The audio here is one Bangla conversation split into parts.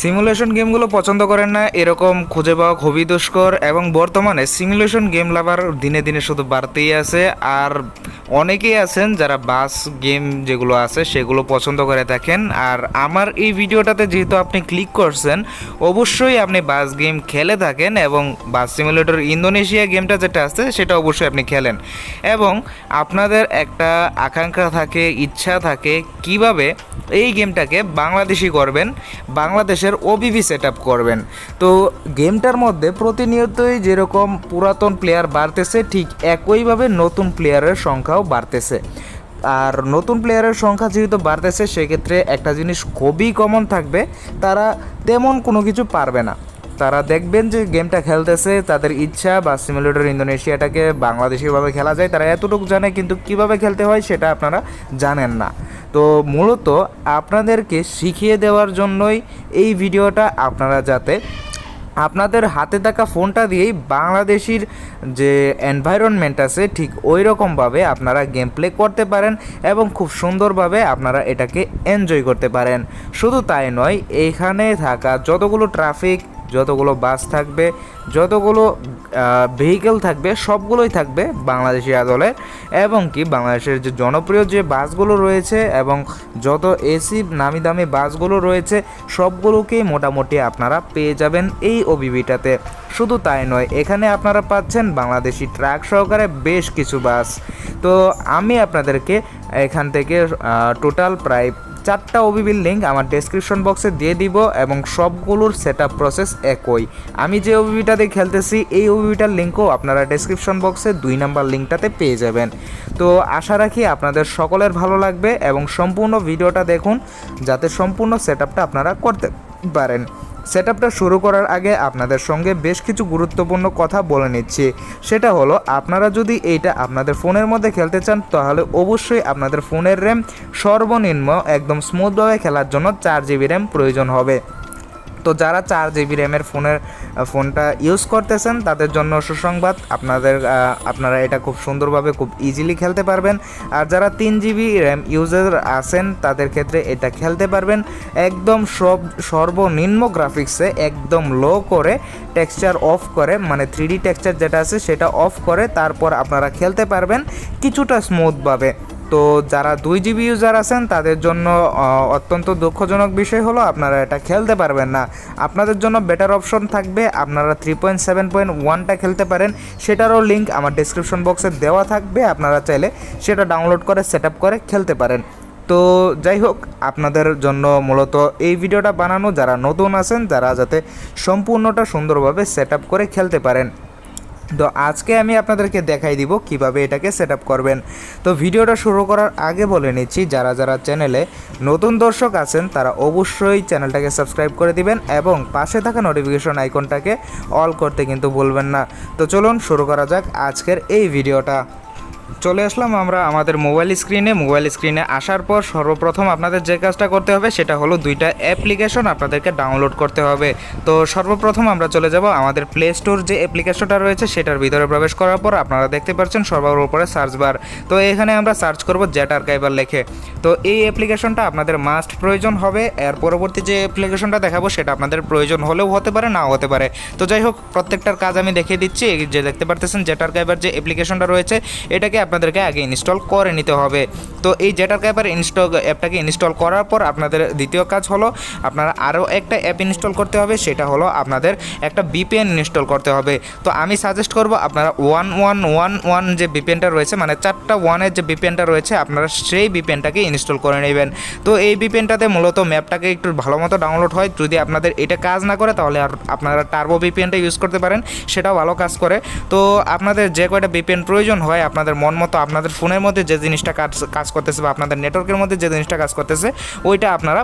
সিমুলেশন গেমগুলো পছন্দ করেন না, এরকম খুঁজে পাওয়া খুবই দুষ্কর এবং বর্তমানে সিমুলেশন গেম লাভার দিনে দিনে শুধু বাড়তেই আছে। আর অনেকেই আছেন যারা বাস গেম যেগুলো আছে সেগুলো পছন্দ করে থাকেন। আর আমার এই ভিডিওটাতে যেহেতু আপনি ক্লিক করছেন, অবশ্যই আপনি বাস গেম খেলে থাকেন এবং বাস সিমুলেটর ইন্দোনেশিয়া গেমটা যেটা আছে সেটা অবশ্যই আপনি খেলেন। এবং আপনাদের একটা আকাঙ্ক্ষা থাকে, ইচ্ছা থাকে কীভাবে এই গেমটাকে বাংলাদেশি করবেন। বাংলাদেশের ওবিভি সেট করবেন। তো গেমটার মধ্যে প্রতিনিয়তই যেরকম পুরাতন প্লেয়ার বাড়তেছে, ঠিক একইভাবে নতুন প্লেয়ারের সংখ্যাও বাড়তেছে। আর নতুন প্লেয়ারের সংখ্যা যেহেতু বাড়তেছে, সেক্ষেত্রে একটা জিনিস খুবই কমন থাকবে, তারা তেমন কোনো কিছু পারবে না। তারা দেখবেন যে গেমটা খেলতেছে, তাদের ইচ্ছা বা সিমুলেটর ইন্দোনেশিয়াটাকে বাংলাদেশিভাবে খেলা যায়, তারা এতটুকু জানে, কিন্তু কীভাবে খেলতে হয় সেটা আপনারা জানেন না। তো মূলত আপনাদেরকে শিখিয়ে দেওয়ার জন্যই এই ভিডিওটা আপনারা যাতে আপনাদের হাতে থাকা ফোনটা দিয়েই বাংলাদেশির যে এনভায়রনমেন্ট আছে, ঠিক ওই রকমভাবে আপনারা গেম প্লে করতে পারেন এবং খুব সুন্দরভাবে আপনারা এটাকে এনজয় করতে পারেন। শুধু তাই নয় এইখানে থাকা যতগুলো ট্রাফিক যতগুলো বাস থাকবে, যতগুলো ভেহিকেল থাকবে, সবগুলোই থাকবে বাংলাদেশি আদলের এবং কি বাংলাদেশের যে জনপ্রিয় যে বাসগুলো রয়েছে এবং যত এসি নামি দামি বাসগুলো রয়েছে, সবগুলোকেই মোটামুটি আপনারা পেয়ে যাবেন এই ওবিবিটাতে শুধু তাই নয়, এখানে আপনারা পাচ্ছেন বাংলাদেশি ট্রাক সহকারে বেশ কিছু বাস। তো আমি আপনাদেরকে এখান থেকে টোটাল প্রায় চারটা ওবিবির লিঙ্ক আমার ডেসক্রিপশন বক্সে দিয়ে দিব এবং সবগুলোর সেট প্রসেস একই। আমি যে ওবিবিটাতে খেলতেছি, এই ওবিবিটার লিঙ্কও আপনারা ডেসক্রিপশন বক্সে দুই নাম্বার লিঙ্কটাতে পেয়ে যাবেন। তো আশা রাখি আপনাদের সকলের ভালো লাগবে এবং সম্পূর্ণ ভিডিওটা দেখুন, যাতে সম্পূর্ণ সেট আপনারা করতে পারেন। সেট শুরু করার আগে আপনাদের সঙ্গে বেশ কিছু গুরুত্বপূর্ণ কথা বলে নিচ্ছি। সেটা হলো, আপনারা যদি এইটা আপনাদের ফোনের মধ্যে খেলতে চান, তাহলে অবশ্যই আপনাদের ফোনের র্যাম সর্বনিম্ন একদম স্মুথভাবে খেলার জন্য চার জিবি র্যাম প্রয়োজন হবে। তো যারা চার জিবি র্যামের ফোনের ফোনটা ইউজ করতেছেন, তাদের জন্য সুসংবাদ। আপনাদের আপনারা এটা খুব সুন্দরভাবে খুব ইজিলি খেলতে পারবেন। আর যারা তিন জিবি র্যাম ইউজার আছেন, তাদের ক্ষেত্রে এটা খেলতে পারবেন। একদম সব, সর্বনিম্ন গ্রাফিক্সে একদম লো করে টেক্সচার অফ করে মানে থ্রি ডি টেক্সচার যেটা আছে সেটা অফ করে, তারপর আপনারা খেলতে পারবেন কিছুটা স্মুথভাবে তো যারা দুই জিবি ইউজার আছেন, তাদের জন্য অত্যন্ত দুঃখজনক বিষয় হলো আপনারা এটা খেলতে পারবেন না। আপনাদের জন্য বেটার অপশন থাকবে, আপনারা থ্রি পয়েন্ট সেভেন পয়েন্ট ওয়ানটা খেলতে পারেন। সেটারও লিঙ্ক আমার ডিসক্রিপশন বক্সে দেওয়া থাকবে, আপনারা চাইলে সেটা ডাউনলোড করে সেট করে খেলতে পারেন। তো যাই হোক, আপনাদের জন্য মূলত এই ভিডিওটা বানানো, যারা নতুন আছেন, যারা যাতে সম্পূর্ণটা সুন্দরভাবে সেট করে খেলতে পারেন। তো আজকে আমি আপনাদেরকে দেখাই দিব কীভাবে এটাকে সেট করবেন। তো ভিডিওটা শুরু করার আগে বলে নিচ্ছি, যারা যারা চ্যানেলে নতুন দর্শক আছেন, তারা অবশ্যই চ্যানেলটাকে সাবস্ক্রাইব করে দিবেন এবং পাশে থাকা নোটিফিকেশন আইকনটাকে অল করতে কিন্তু ভুলবেন না। তো চলুন শুরু করা যাক আজকের এই ভিডিওটা চলে আসলাম আমরা আমাদের মোবাইল স্ক্রিনে। মোবাইল স্ক্রিনে আসার পর সর্বপ্রথম আপনাদের যে কাজটা করতে হবে সেটা হলো দুইটা অ্যাপ্লিকেশন আপনাদেরকে ডাউনলোড করতে হবে। তো সর্বপ্রথম আমরা চলে যাব আমাদের প্লে স্টোর যে অ্যাপ্লিকেশনটা রয়েছে সেটার ভিতরে প্রবেশ করার পর আপনারা দেখতে পাচ্ছেন সর্বার উপরে সার্চ বার। তো এখানে আমরা সার্চ করব জেট আর্কাইভার লেখে। তো এই অ্যাপ্লিকেশনটা আপনাদের মাস্ট প্রয়োজন হবে। এর পরবর্তী যে অ্যাপ্লিকেশনটা দেখাবো সেটা আপনাদের প্রয়োজন হলেও হতে পারে, নাও হতে পারে। তো যাই হোক, প্রত্যেকটার কাজ আমি দেখিয়ে দিচ্ছি। যে দেখতে পারতেছেন জেটার কাইবার যে অ্যাপ্লিকেশনটা রয়েছে, এটাকে আপনাদেরকে আগে ইনস্টল করে নিতে হবে। তো এই জেটার কাইবার ইনস্টল, অ্যাপটাকে ইনস্টল করার পর আপনাদের দ্বিতীয় কাজ হলো, আপনারা আরও একটা অ্যাপ ইনস্টল করতে হবে, সেটা হলো আপনাদের একটা বিপিএন ইনস্টল করতে হবে। তো আমি সাজেস্ট করব আপনারা ওয়ান ওয়ান ওয়ান ওয়ান যে বিপিএনটা রয়েছে মানে চারটা ওয়ানের যে বিপিএনটা রয়েছে, আপনারা সেই বিপিএনটাকে ইনস্টল করে নেবেন। তো এই বিপিএনটাতে মূলত ম্যাপটাকে একটু ভালো মতো ডাউনলোড হয়, যদি আপনাদের এটা কাজ না করে, তাহলে আর আপনারা টার্বো বিপিএনটা ইউজ করতে পারেন, সেটাও ভালো কাজ করে। তো আপনাদের যে কয়টা বিপিএন প্রয়োজন হয়, আপনাদের মন মতো আপনাদের ফোনের মধ্যে যে জিনিসটা কাজ কাজ করতেছে বা আপনাদের নেটওয়ার্কের মধ্যে যে জিনিসটা কাজ করতেছে, ওইটা আপনারা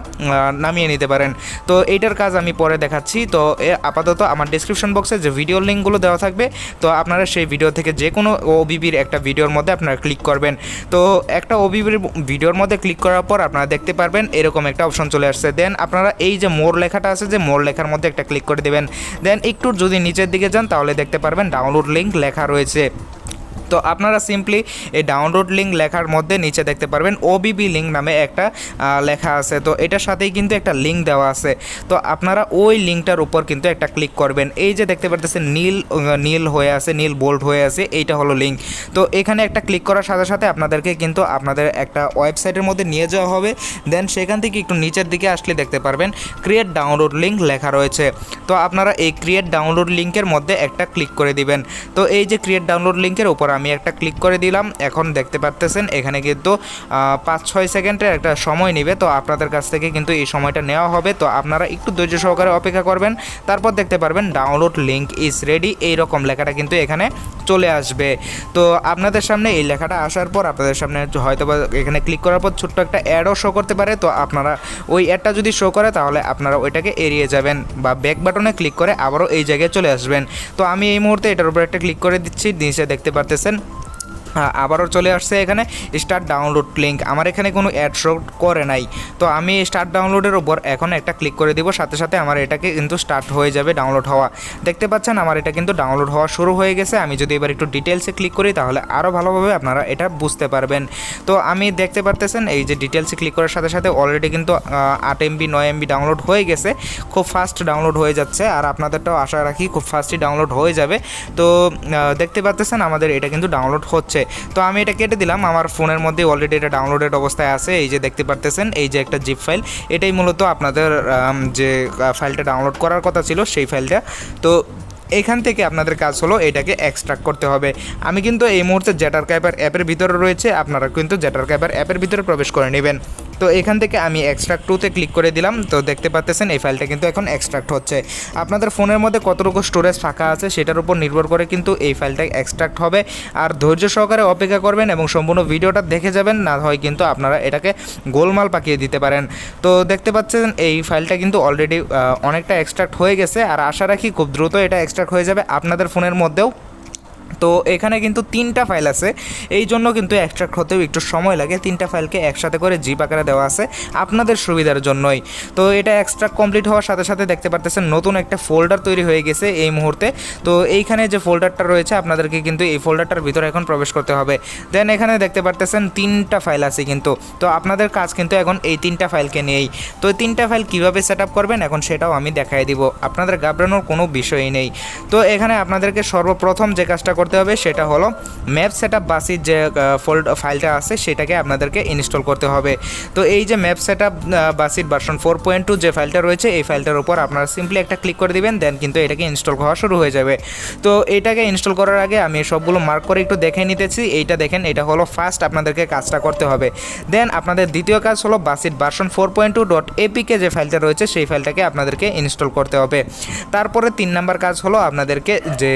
নামিয়ে নিতে পারেন। তো এইটার কাজ আমি পরে দেখাচ্ছি। তো আপাতত আমার ডিসক্রিপশন বক্সে যে ভিডিও লিঙ্কগুলো দেওয়া থাকবে, তো আপনারা সেই ভিডিও থেকে যে কোনো ওবিবির একটা ভিডিওর মধ্যে আপনারা ক্লিক করবেন। তো একটা ওবিবির ভিডিওর মধ্যে ক্লিক করার পর আপনারা দেখতে পারবেন, এরকম একটা অপশন চলে আসছে। দেন আপনারা এই যে মোর লেখাটা আছে, যে মোর লেখার মধ্যে একটা ক্লিক করে দেবেন। দেন একটু যদি নিচের দিকে যান, তাহলে দেখতে পারবেন ডাউনলোড লিঙ্ক লেখা রয়েছে। তো আপনারা সিম্পলি এই ডাউনলোড লিঙ্ক লেখার মধ্যে নিচে দেখতে পারবেন ওবিবি লিঙ্ক নামে একটা লেখা আছে। তো এটার সাথেই কিন্তু একটা লিঙ্ক দেওয়া আছে। তো আপনারা ওই লিঙ্কটার উপর কিন্তু একটা ক্লিক করবেন। এই যে দেখতে পারতেছেন, নীল নীল হয়ে আছে, নীল বোল্ড হয়ে আছে, এইটা হলো লিঙ্ক তো এখানে একটা ক্লিক করার সাথে সাথে আপনাদেরকে কিন্তু আপনাদের একটা ওয়েবসাইটের মধ্যে নিয়ে যাওয়া হবে। দেন সেখান থেকে একটু নিচের দিকে আসলে দেখতে পারবেন ক্রিয়েট ডাউনলোড লিঙ্ক লেখা রয়েছে। তো আপনারা এই ক্রিয়েট ডাউনলোড লিঙ্কের মধ্যে একটা ক্লিক করে দিবেন। তো এই যে ক্রিয়েট ডাউনলোড লিঙ্কের উপর আমি একটা ক্লিক করে দিলাম, এখন দেখতে পারতেছেন, এখানে কিন্তু পাঁচ ছয় সেকেন্ডের একটা সময় নেবে, তো আপনাদের কাছ থেকে কিন্তু এই সময়টা নেওয়া হবে, তো আপনারা একটু ধৈর্য সহকারে অপেক্ষা করবেন, তারপর দেখতে পারবেন ডাউনলোড লিঙ্ক ইজ রেডি এইরকম লেখাটা কিন্তু এখানে চলে আসবে। তো আপনাদের সামনে এই লেখাটা আসার পর, আপনাদের সামনে হয়তো বা এখানে ক্লিক করার পর ছোট্ট একটা অ্যাডও শো করতে পারে, তো আপনারা ওই অ্যাডটা যদি শো করে, তাহলে আপনারা ওইটাকে এড়িয়ে যাবেন বা ব্যাক বাটনে ক্লিক করে আবারও এই জায়গায় চলে আসবেন। তো আমি এই মুহূর্তে এটার উপর একটা ক্লিক করে দিচ্ছি, নিচে দেখতে পারতেছেন হ্যাঁ, আবারও চলে আসছে এখানে স্টার্ট ডাউনলোড লিঙ্ক আমার এখানে কোনো অ্যাড শো করে নাই। তো আমি স্টার্ট ডাউনলোডের ওপর এখন একটা ক্লিক করে দিব, সাথে সাথে আমার এটাকে কিন্তু স্টার্ট হয়ে যাবে ডাউনলোড হওয়া। দেখতে পাচ্ছেন, আমার এটা কিন্তু ডাউনলোড হওয়া শুরু হয়ে গেছে। আমি যদি এবার একটু ডিটেলসে ক্লিক করি, তাহলে আরও ভালোভাবে আপনারা এটা বুঝতে পারবেন। তো আমি দেখতে পারতেছেন, এই যে ডিটেলসে ক্লিক করার সাথে সাথে অলরেডি কিন্তু আট এমবি নয় এমবি ডাউনলোড হয়ে গেছে। খুব ফাস্ট ডাউনলোড হয়ে যাচ্ছে। আর আপনাদেরটাও আশা রাখি খুব ফাস্টই ডাউনলোড হয়ে যাবে। তো দেখতে পাচ্তেছেন আমাদের এটা কিন্তু ডাউনলোড হচ্ছে। তো আমি এটা কেটে দিলাম। আমার ফোনের মধ্যে অলরেডি এটা ডাউনলোডেড অবস্থায় আছে। এই যে দেখতে পারতেছেন, এই যে একটা জিপ ফাইল এটাই মূলত আপনাদের যে ফাইলটা ডাউনলোড করার কথা ছিল, সেই ফাইলটা তো এখান থেকে আপনাদের কাজ হলো এটাকে এক্সট্রাক্ট করতে হবে। আমি কিন্তু এই মুহূর্তে জ্যাটার ক্যাপার অ্যাপের ভিতরে রয়েছে। আপনারা কিন্তু জ্যাটার ক্যাপার অ্যাপের ভিতরে প্রবেশ করে নেবেন। তো এখান থেকে আমি এক্সট্রাক্ট টুতে ক্লিক করে দিলাম। তো দেখতে পাচ্তেছেন এই ফাইলটা কিন্তু এখন এক্সট্রাক্ট হচ্ছে। আপনাদের ফোনের মধ্যে কতটুকু স্টোরেজ ফাঁকা আছে সেটার উপর নির্ভর করে কিন্তু এই ফাইলটা এক্সট্রাক্ট হবে। আর ধৈর্য সহকারে অপেক্ষা করবেন এবং সম্পূর্ণ ভিডিওটা দেখে যাবেন, না হয় কিন্তু আপনারা এটাকে গোলমাল পাকিয়ে দিতে পারেন। তো দেখতে পাচ্ছেন, এই ফাইলটা কিন্তু অলরেডি অনেকটা এক্সট্রাক্ট হয়ে গেছে। আর আশা রাখি খুব দ্রুত এটা এক্সট্রাক্ট হয়ে যাবে আপনাদের ফোনের মধ্যেও। তো এখানে কিন্তু তিনটা ফাইল আছে। এই জন্য কিন্তু এক্সট্রাক্ট হতেও একটু সময় লাগে। তিনটা ফাইলকে একসাথে করে জিপ আকারে দেওয়া আছে আপনাদের সুবিধার জন্যই। তো এটা এক্সট্রাক্ট কমপ্লিট হওয়ার সাথে সাথে দেখতে পারতেছেন নতুন একটা ফোল্ডার তৈরি হয়ে গেছে এই মুহূর্তে। তো এইখানে যে ফোল্ডারটা রয়েছে আপনাদেরকে কিন্তু এই ফোল্ডারটার ভিতরে এখন প্রবেশ করতে হবে। দেন এখানে দেখতে পারতেছেন তিনটা ফাইল আছে কিন্তু। তো আপনাদের কাজ কিন্তু এখন এই তিনটা ফাইলকে নিয়েই। তো এই তিনটা ফাইল কীভাবে সেট করবেন এখন সেটাও আমি দেখাই দিব। আপনাদের ঘাবড়ানোর কোনো বিষয়ই নেই। তো এখানে আপনাদেরকে সর্বপ্রথম যে কাজটা করতে হবে, সেটা হলো ম্যাপ সেট আপ বাসির যে ফোল্ড ফাইলটা আছে, সেটাকে আপনাদেরকে ইনস্টল করতে হবে। তো এই যে ম্যাপ সেট আপ বাসির ভার্সন ফোর পয়েন্ট টু যে ফাইলটা রয়েছে, এই ফাইলটার উপর আপনারা সিম্পলি একটা ক্লিক করে দিবেন দেন কিন্তু এটাকে ইনস্টল হওয়া শুরু হয়ে যাবে। তো এটাকে ইনস্টল করার আগে আমি সবগুলো মার্ক করে একটু দেখে নিতেছি, এইটা দেখেন, এটা হলো ফার্স্ট আপনাদেরকে কাজটা করতে হবে। দেন আপনাদের দ্বিতীয় কাজ হলো বাসির version four point two dot APK যে ফাইলটা রয়েছে, সেই ফাইলটাকে আপনাদেরকে ইনস্টল করতে হবে। তারপরে তিন নাম্বার কাজ হলো আপনাদেরকে যে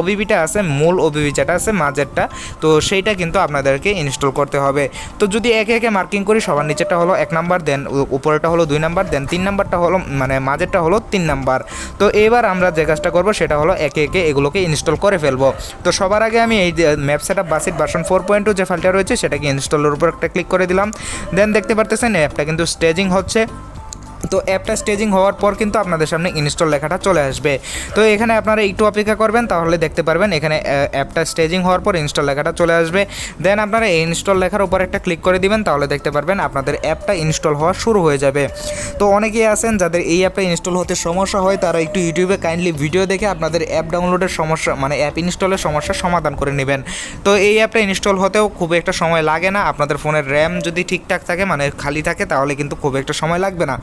ওবিবিটা আছে মূল ওবিবি আছে মাঝেরটা, তো সেইটা কিন্তু আপনাদেরকে ইনস্টল করতে হবে। তো যদি একে একে মার্কিং করি, সবার নিচেরটা হলো এক নাম্বার দেন উপরেরটা হলো দুই নাম্বার দেন তিন নাম্বারটা হলো মানে মাঝেরটা হলো তিন নাম্বার। তো এবার আমরা যে কাজটা করব, সেটা হলো একে একে এগুলোকে ইনস্টল করে ফেলব। তো সবার আগে আমি এই ম্যাপ সেট আপ বাসিট ভার্সন ফোর পয়েন্ট টু যে ফাইলটা রয়েছে, সেটাকে ইনস্টলের উপর একটা ক্লিক করে দিলাম। দেন দেখতে পারতেছেন অ্যাপটা কিন্তু স্টেজিং হচ্ছে। তো অ্যাপটা স্টেজিং হওয়ার পর কিন্তু আপনাদের সামনে ইনস্টল লেখাটা চলে আসবে। তো এখানে আপনারা একটু অপেক্ষা করবেন, তাহলে দেখতে পারবেন এখানে অ্যাপটা স্টেজিং হওয়ার পর ইনস্টল লেখাটা চলে আসবে। দেন আপনারা এই ইনস্টল লেখার উপর একটা ক্লিক করে দিবেন, তাহলে দেখতে পারবেন আপনাদের অ্যাপটা ইনস্টল হওয়া শুরু হয়ে যাবে। তো অনেকেই আছেন যাদের এই অ্যাপটা ইনস্টল হতে সমস্যা হয়, তারা একটু ইউটিউবে কাইন্ডলি ভিডিও দেখে আপনাদের অ্যাপ ডাউনলোডের সমস্যা মানে অ্যাপ ইনস্টলের সমস্যার সমাধান করে নেবেন। তো এই অ্যাপটা ইনস্টল হতেও খুব একটা সময় লাগে না, আপনাদের ফোনের র্যাম যদি ঠিকঠাক থাকে মানে খালি থাকে, তাহলে কিন্তু খুব একটা সময় লাগবে না।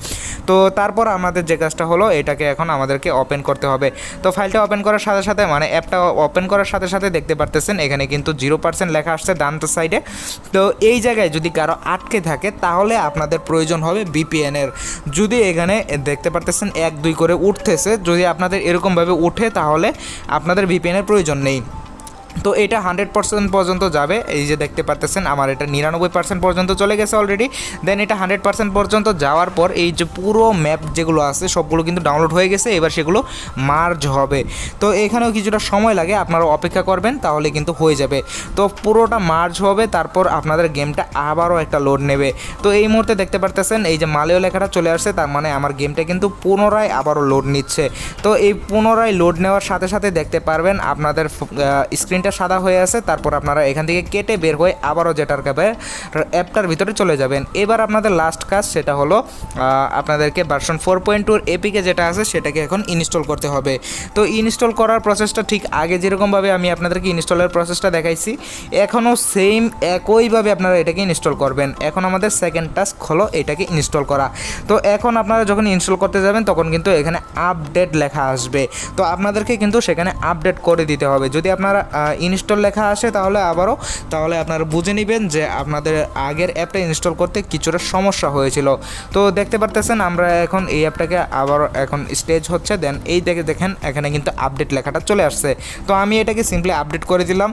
তো তারপর আমাদের যে কাজটা হলো, এটাকে এখন আমাদেরকে ওপেন করতে হবে। তো ফাইলটা ওপেন করার সাথে সাথে মানে অ্যাপটা ওপেন করার সাথে সাথে দেখতে পারতেছেন, এখানে কিন্তু জিরো পার্সেন্ট লেখা আসছে ডান সাইডে তো এই জায়গায় যদি কারও আটকে থাকে, তাহলে আপনাদের প্রয়োজন হবে বিপিএনের যদি এখানে দেখতে পারতেছেন, এক দুই করে উঠতেছে, যদি আপনাদের এরকমভাবে উঠে, তাহলে আপনাদের ভিপিএনের প্রয়োজন নেই। তো এটা হান্ড্রেড পার্সেন্ট পর্যন্ত যাবে। এই যে দেখতে পারতেছেন, আমার এটা নিরানব্বই পার্সেন্ট পর্যন্ত চলে গেছে অলরেডি দেন এটা হান্ড্রেড পার্সেন্ট পর্যন্ত যাওয়ার পর এই যে পুরো ম্যাপ যেগুলো আছে, সবগুলো কিন্তু ডাউনলোড হয়ে গেছে। এবার সেগুলো মার্জ হবে। তো এখানেও কিছুটা সময় লাগে, আপনারা অপেক্ষা করবেন, তাহলে কিন্তু হয়ে যাবে। তো পুরোটা মার্জ হবে, তারপর আপনাদের গেমটা আবারও একটা লোড নেবে। তো এই মুহূর্তে দেখতে পারতেছেন, এই যে মালেও লেখাটা চলে আসছে, তার মানে আমার গেমটা কিন্তু পুনরায় আবারও লোড নিচ্ছে। তো এই পুনরায় লোড নেওয়ার সাথে সাথে দেখতে পারবেন, আপনাদের স্ক্রিন স্ক্রিনটা সাদা হয়ে আছে, তারপর আপনারা এখান থেকে কেটে বের হয়ে আবারও যেটার কাপে অ্যাপটার ভিতরে চলে যাবেন। এবার আপনাদের লাস্ট কাজ সেটা হলো আপনাদেরকে ভার্সন ফোর পয়েন্ট টুর এপিকে যেটা আছে সেটাকে এখন ইনস্টল করতে হবে। তো ইনস্টল করার প্রসেসটা ঠিক আগে যেরকমভাবে আমি আপনাদেরকে ইনস্টলের প্রসেসটা দেখাইছি, এখনও সেম একইভাবে আপনারা এটাকে ইনস্টল করবেন। এখন আমাদের সেকেন্ড টাস্ক হলো এটাকে ইনস্টল করা। তো এখন আপনারা যখন ইনস্টল করতে যাবেন, তখন কিন্তু এখানে আপডেট লেখা আসবে। তো আপনাদেরকে কিন্তু সেখানে আপডেট করে দিতে হবে। যদি আপনারা ইনস্টল লেখা আসে তাহলে আবারও, তাহলে আপনারা বুঝে নেবেন যে আপনাদের আগের অ্যাপটা ইনস্টল করতে কিছুটা সমস্যা হয়েছিল। তো দেখতে পারতেছেন, আমরা এখন এই অ্যাপটাকে আবার এখন স্টেজ হচ্ছে দেন এই দেখে দেখেন, এখানে কিন্তু আপডেট লেখাটা চলে আসছে। তো আমি এটাকে সিম্পলি আপডেট করে দিলাম।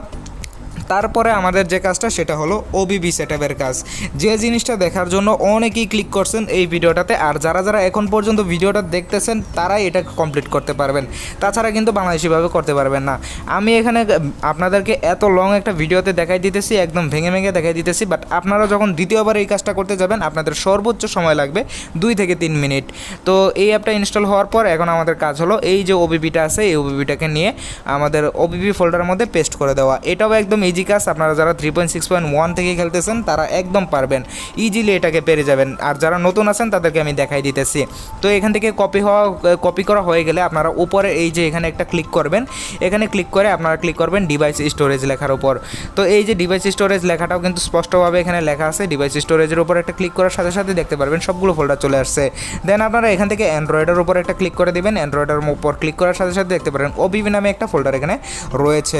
তারপরে আমাদের যে কাজটা সেটা হলো ওবিবি সেটআপের কাজ। যে জিনিসটা দেখার জন্য অনেকেই ক্লিক করছেন এই ভিডিওটাতে, আর যারা যারা এখন পর্যন্ত ভিডিওটা দেখতেছেন, তারাই এটা কমপ্লিট করতে পারবেন। তাছাড়া কিন্তু বাংলাদেশিভাবে করতে পারবেন না। আমি এখানে আপনাদেরকে এত লং একটা ভিডিওতে দেখাই দিতেছি, একদম ভেঙে ভেঙে দেখাই দিতেছি বাট আপনারা যখন দ্বিতীয়বার এই কাজটা করতে যাবেন, আপনাদের সর্বোচ্চ সময় লাগবে দুই থেকে তিন মিনিট। তো এই অ্যাপটা ইনস্টল হওয়ার পর এখন আমাদের কাজ হলো এই যে ওবিবিটা আছে, এই ওবিবিটাকে নিয়ে আমাদের ওবিবি ফোল্ডারের মধ্যে পেস্ট করে দেওয়া। এটাও একদম ইজি কাজ আপনারা যারা three point six point one থেকে খেলতেছেন, তারা একদম পারবেন। ইজিলি এটাকে পেরে যাবেন। আর যারা নতুন আছেন, তাদেরকে আমি দেখাই দিতেছি। তো এখান থেকে কপি হওয়া কপি করা হয়ে গেলে আপনারা উপরে এই যে এখানে একটা ক্লিক করবেন। এখানে ক্লিক করে আপনারা ক্লিক করবেন ডিভাইস স্টোরেজ লেখার উপর। তো এই যে ডিভাইস স্টোরেজ লেখাটাও কিন্তু স্পষ্টভাবে এখানে লেখা আছে। ডিভাইস স্টোরেজের উপর একটা ক্লিক করার সাথে সাথে দেখতে পারবেন সবগুলো ফোল্ডার চলে আসছে। দেন আপনারা এখান থেকে অ্যান্ড্রয়েডের উপর একটা ক্লিক করে দিবেন। অ্যান্ড্রয়েডের উপর ক্লিক করার সাথে সাথে দেখতে পারেন ওবিবি নামে একটা ফোল্ডার এখানে রয়েছে।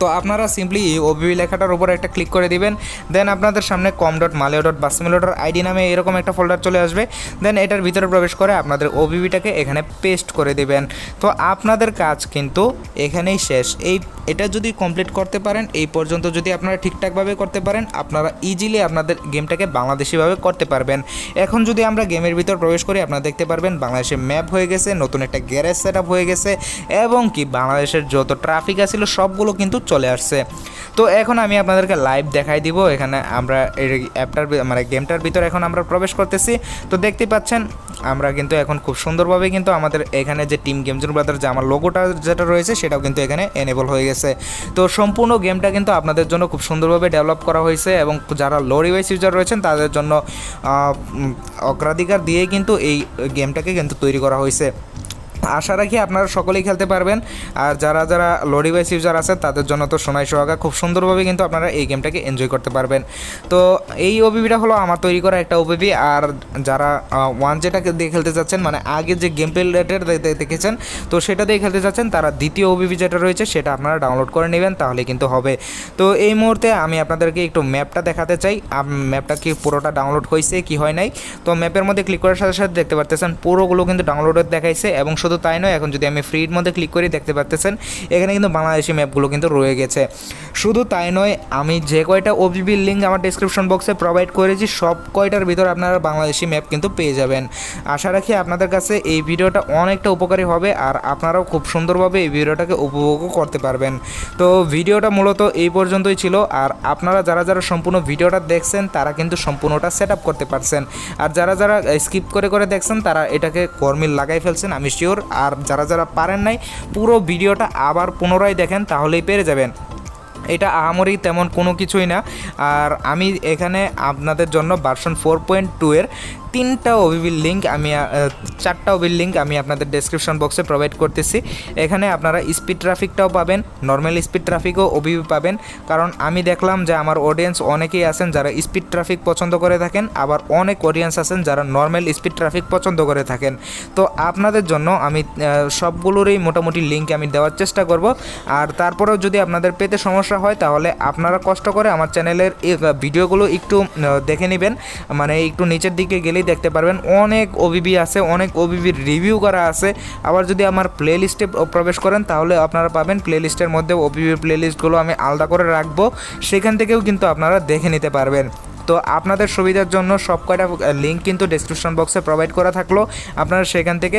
তো আপনারা সিম্পলি ওবিবি লেখাটার উপর একটা ক্লিক করে দিবেন। দেন আপনাদের সামনে কম ডট মালিও ডট বাসমিলো ডট আইডি নামে এরকম একটা ফোল্ডার চলে আসবে। দেন এটার ভিতরে প্রবেশ করে আপনাদের ওবিবিটাকে এখানে পেস্ট করে দিবেন। তো আপনাদের কাজ কিন্তু এখানেই শেষ। এই, এটা যদি কমপ্লিট করতে পারেন, এই পর্যন্ত যদি আপনারা ঠিকঠাকভাবে করতে পারেন, আপনারা ইজিলি আপনাদের গেমটাকে বাংলাদেশিভাবে করতে পারবেন। এখন যদি আমরা গেমের ভিতর প্রবেশ করি, আপনারা দেখতে পারবেন বাংলাদেশে ম্যাপ হয়ে গেছে, নতুন একটা গ্যারেজ সেট হয়ে গেছে, এবং কি বাংলাদেশের যত ট্রাফিক আছিল সবগুলো কিন্তু চলে আসছে। তো এখন আমি আপনাদেরকে লাইভ দেখাই দিব। এখানে আমরা এই অ্যাপটার মানে গেমটার ভিতর এখন আমরা প্রবেশ করতেছি। তো দেখতে পাচ্ছেন, আমরা কিন্তু এখন খুব সুন্দরভাবে কিন্তু আমাদের এখানে যে টিম গেমজন ব্রাদার যে আমার লোগোটা যেটা রয়েছে, সেটাও কিন্তু এখানে এনেবল হয়ে গেছে। তো সম্পূর্ণ গেমটা কিন্তু আপনাদের জন্য খুব সুন্দরভাবে ডেভেলপ করা হয়েছে এবং যারা লো ডিভাইস ইউজার রয়েছেন, তাদের জন্য অগ্রাধিকার দিয়ে কিন্তু এই গেমটাকে কিন্তু তৈরি করা হয়েছে। আশা রাখি আপনারা সকলেই খেলতে পারবেন। আর যারা যারা লো ডিভাইস ইউজার আছে, তাদের জন্য তো সোনাই সোহাগা খুব সুন্দরভাবে কিন্তু আপনারা এই গেমটাকে এনজয় করতে পারবেন। তো এই ওবিবিটা হলো আমার তৈরি করা একটা ওবিবি আর যারা ওয়ান যেটাকে দিয়ে খেলতে চাচ্ছেন মানে আগে যে গেম প্লে রিলেটেড দেখেছেন, তো সেটা দিয়ে খেলতে চাচ্ছেন তারা দ্বিতীয় ওবিবি যেটা রয়েছে, সেটা আপনারা ডাউনলোড করে নেবেন, তাহলে কিন্তু হবে। তো এই মুহূর্তে আমি আপনাদেরকে একটু ম্যাপটা দেখাতে চাই। ম্যাপটা কি পুরোটা ডাউনলোড হয়েছে, কি হয় নাই? তো ম্যাপের মধ্যে ক্লিক করার সাথে সাথে দেখতে পারতেছেন, পুরোগুলো কিন্তু ডাউনলোডের দেখাইছে, এবং শুধু তাই নয়, এখন যদি আমি ফ্রির মধ্যে ক্লিক করি, দেখতে পারতেছেন, এখানে কিন্তু বাংলাদেশি ম্যাপগুলো কিন্তু রয়ে গেছে। শুধু তাই নয়, আমি যে কয়টা ওবিবির লিঙ্ক আমার ডিসক্রিপশন বক্সে প্রোভাইড করেছি, সব কয়টার ভিতর আপনারা বাংলাদেশি ম্যাপ কিন্তু পেয়ে যাবেন। আশা রাখি আপনাদের কাছে এই ভিডিওটা অনেকটা উপকারী হবে, আর আপনারাও খুব সুন্দরভাবে এই ভিডিওটাকে উপভোগও করতে পারবেন। তো ভিডিওটা মূলত এই পর্যন্তই ছিল, আর আপনারা যারা যারা সম্পূর্ণ ভিডিওটা দেখছেন, তারা কিন্তু সম্পূর্ণটা সেট করতে পারছেন। আর যারা যারা স্কিপ করে করে দেখছেন, তারা এটাকে কর্মিল লাগাই ফেলছেন, আমি শিওর আর যারা যারা পারেন নাই, পুরো ভিডিওটা আবার পুনরায় দেখেন, তাহলেই পেরে যাবেন। এটা আহামরি তেমন কোনো কিছুই না। আর আমি এখানে আপনাদের জন্য ভার্সন ফোর পয়েন্ট টু এর তিনটা ওবিবির লিঙ্ক আমি চারটা ওবির লিঙ্ক আমি আপনাদের ডেসক্রিপশন বক্সে প্রোভাইড করতেছি। এখানে আপনারা স্পিড ট্রাফিকটাও পাবেন নর্মাল স্পিড ট্রাফিকও ওবিবি পাবেন। কারণ আমি দেখলাম যে আমার অডিয়েন্স অনেকেই আছেন যারা স্পিড ট্রাফিক পছন্দ করে থাকেন, আবার অনেক অডিয়েন্স আছেন যারা নর্মাল স্পিড ট্রাফিক পছন্দ করে থাকেন। তো আপনাদের জন্য আমি সবগুলোরই মোটামুটি লিঙ্ক আমি দেওয়ার চেষ্টা করব। আর তারপরেও যদি আপনাদের পেতে সমস্যা হয়, তাহলে আপনারা কষ্ট করে আমার চ্যানেলের ভিডিওগুলো একটু দেখে নেবেন। মানে একটু নিচের দিকে গেলেই দেখতে পারবেন। অনেক ওবিবি আছে, অনেক ওবিবির রিভিউ করা আছে। আবার যদি আমার প্লে লিস্টে প্রবেশ করেন, তাহলে আপনারা পাবেন প্লে লিস্টের মধ্যে ওবিবি প্লে লিস্টগুলো আমি আলাদা করে রাখব। সেখান থেকেও কিন্তু আপনারা দেখে নিতে পারবেন। তো আপনাদের সুবিধার জন্য সব কয়টা লিঙ্ক কিন্তু ডিসক্রিপশন বক্সে প্রোভাইড করা থাকল। আপনারা সেখান থেকে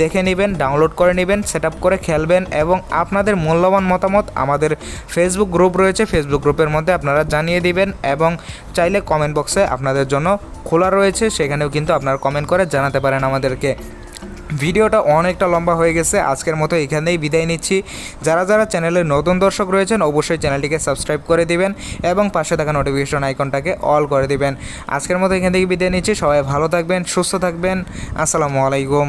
দেখে নেবেন ডাউনলোড করে নেবেন সেট করে খেলবেন এবং আপনাদের মূল্যবান মতামত আমাদের ফেসবুক গ্রুপ রয়েছে ফেসবুক গ্রুপের মধ্যে আপনারা জানিয়ে দিবেন এবং চাইলে কমেন্ট বক্সে আপনাদের জন্য খোলা রয়েছে, সেখানেও কিন্তু আপনারা কমেন্ট করে জানাতে পারেন আমাদেরকে। ভিডিওটা অনেকটা লম্বা হয়ে গেছে, আজকের মতো এখানেই বিদায় নিচ্ছি। যারা যারা চ্যানেলে নতুন দর্শক রয়েছেন, অবশ্যই চ্যানেলটিকে সাবস্ক্রাইব করে দিবেন এবং পাশে থাকা নোটিফিকেশন আইকনটাকে অল করে দিবেন। আজকের মতো এখান থেকে বিদায় নিচ্ছি, সবাই ভালো থাকবেন, সুস্থ থাকবেন, আসসালামু আলাইকুম।